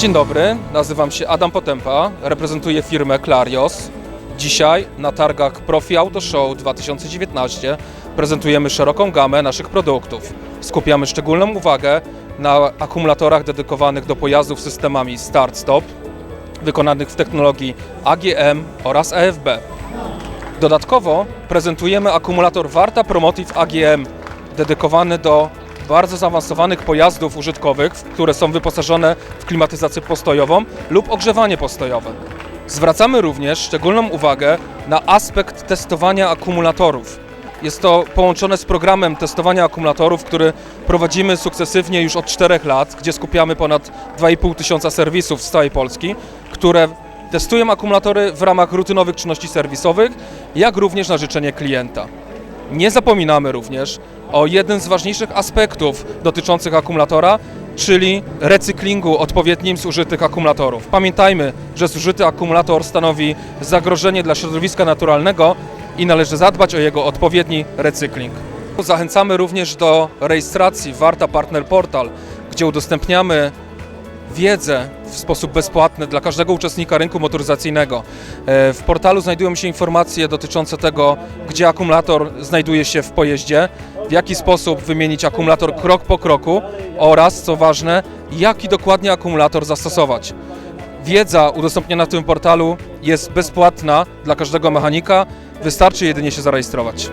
Dzień dobry, nazywam się Adam Potępa, reprezentuję firmę Clarios. Dzisiaj na targach Profi Auto Show 2019 prezentujemy szeroką gamę naszych produktów. Skupiamy szczególną uwagę na akumulatorach dedykowanych do pojazdów systemami start-stop, wykonanych w technologii AGM oraz AFB. Dodatkowo prezentujemy akumulator Warta Promotive AGM, dedykowany do bardzo zaawansowanych pojazdów użytkowych, które są wyposażone w klimatyzację postojową lub ogrzewanie postojowe. Zwracamy również szczególną uwagę na aspekt testowania akumulatorów. Jest to połączone z programem testowania akumulatorów, który prowadzimy sukcesywnie już od 4 lat, gdzie skupiamy ponad 2,5 tysiąca serwisów z całej Polski, które testują akumulatory w ramach rutynowych czynności serwisowych, jak również na życzenie klienta. Nie zapominamy również o jednym z ważniejszych aspektów dotyczących akumulatora, czyli recyklingu odpowiednim zużytych akumulatorów. Pamiętajmy, że zużyty akumulator stanowi zagrożenie dla środowiska naturalnego i należy zadbać o jego odpowiedni recykling. Zachęcamy również do rejestracji Warta Partner Portal, gdzie udostępniamy wiedzę w sposób bezpłatny dla każdego uczestnika rynku motoryzacyjnego. E, W portalu znajdują się informacje dotyczące tego, gdzie akumulator znajduje się w pojeździe, w jaki sposób wymienić akumulator krok po kroku oraz, co ważne, jaki dokładnie akumulator zastosować. Wiedza udostępniona w tym portalu jest bezpłatna dla każdego mechanika, wystarczy jedynie się zarejestrować.